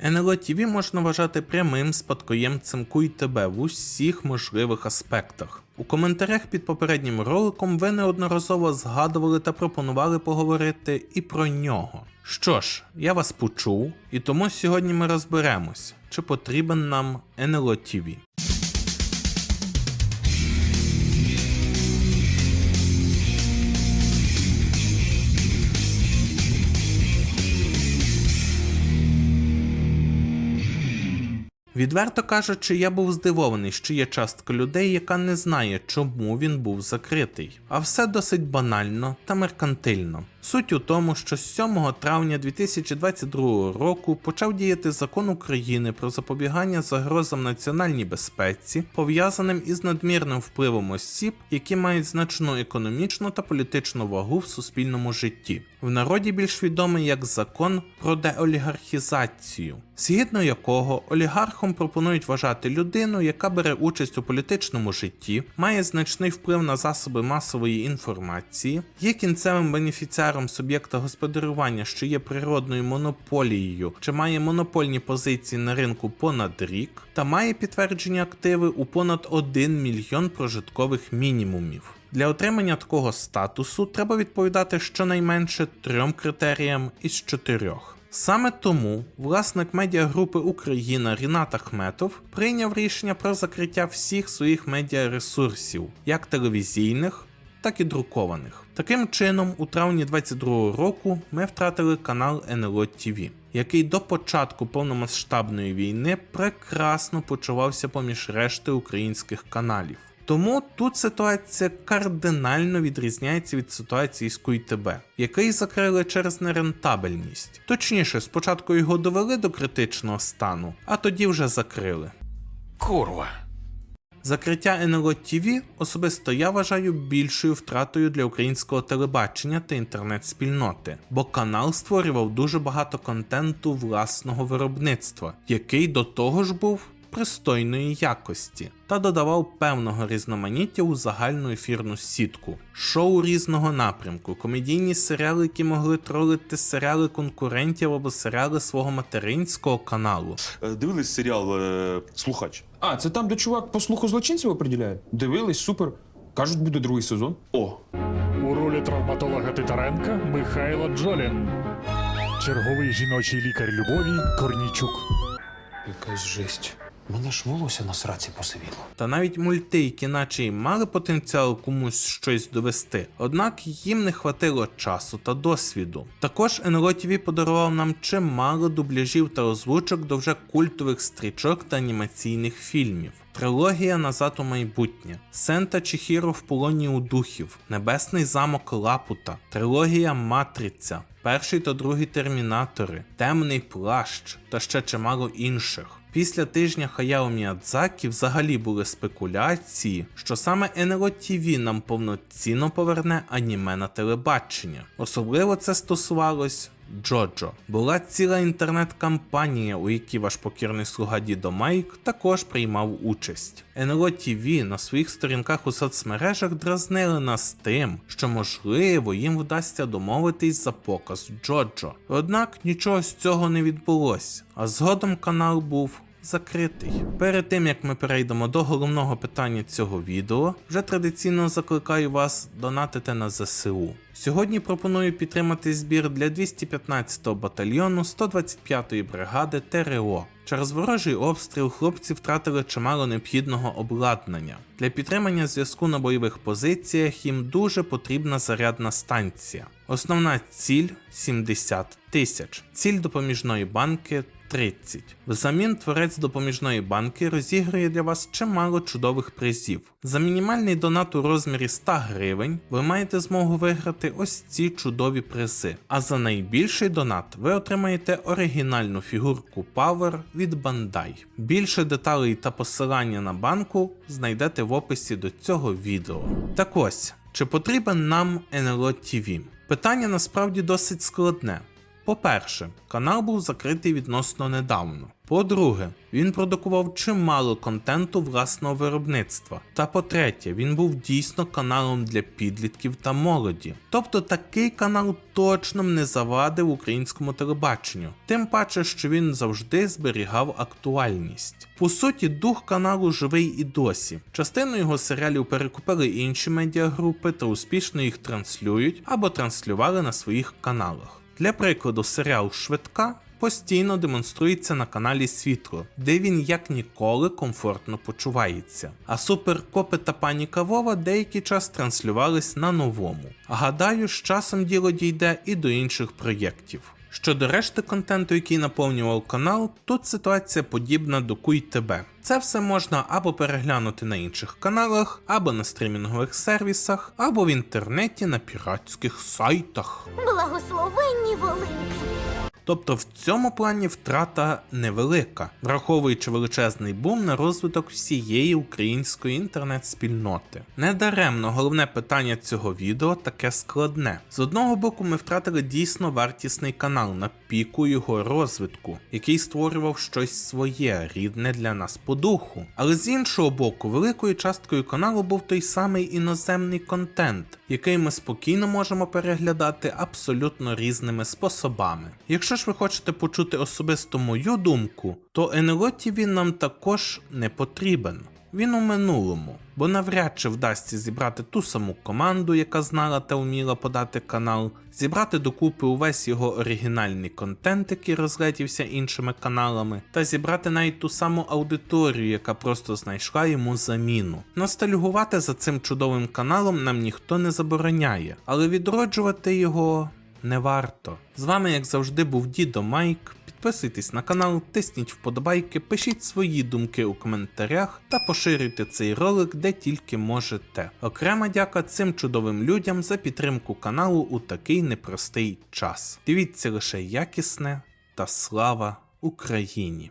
НЛО ТВ можна вважати прямим спадкоємцем КУЙ-ТБ в усіх можливих аспектах. У коментарях під попереднім роликом ви неодноразово згадували та пропонували поговорити і про нього. Що ж, я вас почув, і тому сьогодні ми розберемось, чи потрібен нам НЛО ТВ. Відверто кажучи, я був здивований, що є частка людей, яка не знає, чому він був закритий. А все досить банально та меркантильно. Суть у тому, що з 7 травня 2022 року почав діяти закон України про запобігання загрозам національній безпеці, пов'язаним із надмірним впливом осіб, які мають значну економічну та політичну вагу в суспільному житті. В народі більш відомий як закон про деолігархізацію, згідно якого олігархом пропонують вважати людину, яка бере участь у політичному житті, має значний вплив на засоби масової інформації, є кінцевим бенефіціаром суб'єкта господарювання, що є природною монополією, чи має монопольні позиції на ринку понад рік, та має підтверджені активи у понад 1 мільйон прожиткових мінімумів. Для отримання такого статусу треба відповідати щонайменше трьом критеріям із чотирьох. Саме тому власник медіагрупи Україна Рінат Ахметов прийняв рішення про закриття всіх своїх медіаресурсів, як телевізійних, так і друкованих. Таким чином, у травні 2022 року ми втратили канал НЛО ТВ, який до початку повномасштабної війни прекрасно почувався поміж решти українських каналів. Тому тут ситуація кардинально відрізняється від ситуації з КУЙТБ, який закрили через нерентабельність. Точніше, спочатку його довели до критичного стану, а тоді вже закрили. Курва. Закриття НЛО ТВ особисто я вважаю більшою втратою для українського телебачення та інтернет-спільноти, бо канал створював дуже багато контенту власного виробництва, який до того ж був пристойної якості та додавав певного різноманіття у загальну ефірну сітку, шоу різного напрямку, комедійні серіали, які могли тролити серіали конкурентів або серіали свого материнського каналу. Е, Дивились серіал е, Слухач. А, це там, де чувак по слуху злочинців оприділяє? Дивились, супер. Кажуть, буде другий сезон. О, У ролі травматолога Титаренка Михайло Джолін. Черговий жіночий лікар любові Корнійчук. Якась жесть. Мене ж волосся на сраці посивіло. Та навіть мульти, які наче й мали потенціал комусь щось довести, однак їм не хватило часу та досвіду. Також НЛО ТВ подарував нам чимало дубляжів та озвучок до вже культових стрічок та анімаційних фільмів. Трилогія Назад у майбутнє, Сента Чіхіро в полоні у духів, Небесний замок Лапута, трилогія Матриця, перший та другий термінатори, Темний плащ та ще чимало інших. Після тижня Хаяо Міядзакі взагалі були спекуляції, що саме НЛО ТВ нам повноцінно поверне аніме на телебачення. Особливо це стосувалось Джоджо. Була ціла інтернет-кампанія, у якій ваш покірний слуга Дідо Майк також приймав участь. НЛО ТВ на своїх сторінках у соцмережах дразнили нас тим, що можливо їм вдасться домовитись за показ Джоджо. Однак нічого з цього не відбулось, а згодом канал був закритий. Перед тим як ми перейдемо до головного питання цього відео, вже традиційно закликаю вас донатити на ЗСУ. Сьогодні пропоную підтримати збір для 215-го батальйону 125-ї бригади ТРО. Через ворожий обстріл хлопці втратили чимало необхідного обладнання. Для підтримання зв'язку на бойових позиціях їм дуже потрібна зарядна станція. Основна ціль 70 тисяч. Ціль допоміжної банки 30. Взамін творець допоміжної банки розігрує для вас чимало чудових призів. За мінімальний донат у розмірі 100 гривень ви маєте змогу виграти ось ці чудові призи. А за найбільший донат ви отримаєте оригінальну фігурку Power від Bandai. Більше деталей та посилання на банку знайдете в описі до цього відео. Так ось, чи потрібен нам НЛО TV? Питання насправді досить складне. По-перше, канал був закритий відносно недавно. По-друге, він продукував чимало контенту власного виробництва. Та по-третє, він був дійсно каналом для підлітків та молоді. Тобто такий канал точно не завадив українському телебаченню, тим паче, що він завжди зберігав актуальність. По суті, дух каналу живий і досі. Частину його серіалів перекупили інші медіагрупи та успішно їх транслюють або транслювали на своїх каналах. Для прикладу, серіал Швидка постійно демонструється на каналі Світло, де він як ніколи комфортно почувається. А суперкопи та пані Кавова деякий час транслювались на новому. Гадаю, з часом діло дійде і до інших проєктів. Щодо решти контенту, який наповнював канал, тут ситуація подібна до Куй тебе. Це все можна або переглянути на інших каналах, або на стрімінгових сервісах, або в інтернеті на піратських сайтах. Благословенні волинки. Тобто в цьому плані втрата невелика, враховуючи величезний бум на розвиток всієї української інтернет-спільноти. Недаремно головне питання цього відео таке складне. З одного боку, ми втратили дійсно вартісний канал на піку його розвитку, який створював щось своє, рідне для нас по духу. Але з іншого боку, великою часткою каналу був той самий іноземний контент, який ми спокійно можемо переглядати абсолютно різними способами. Якщо ж ви хочете почути особисто мою думку, то НЛО TV нам також не потрібен. Він у минулому, бо навряд чи вдасться зібрати ту саму команду, яка знала та вміла подати канал, зібрати докупи увесь його оригінальний контент, який розлетівся іншими каналами, та зібрати навіть ту саму аудиторію, яка просто знайшла йому заміну. Ностальгувати за цим чудовим каналом нам ніхто не забороняє, але відроджувати його не варто. З вами, як завжди, був Дідо Майк. Підписуйтесь на канал, тисніть вподобайки, пишіть свої думки у коментарях та поширюйте цей ролик де тільки можете. Окрема дяка цим чудовим людям за підтримку каналу у такий непростий час. Дивіться лише якісне та слава Україні!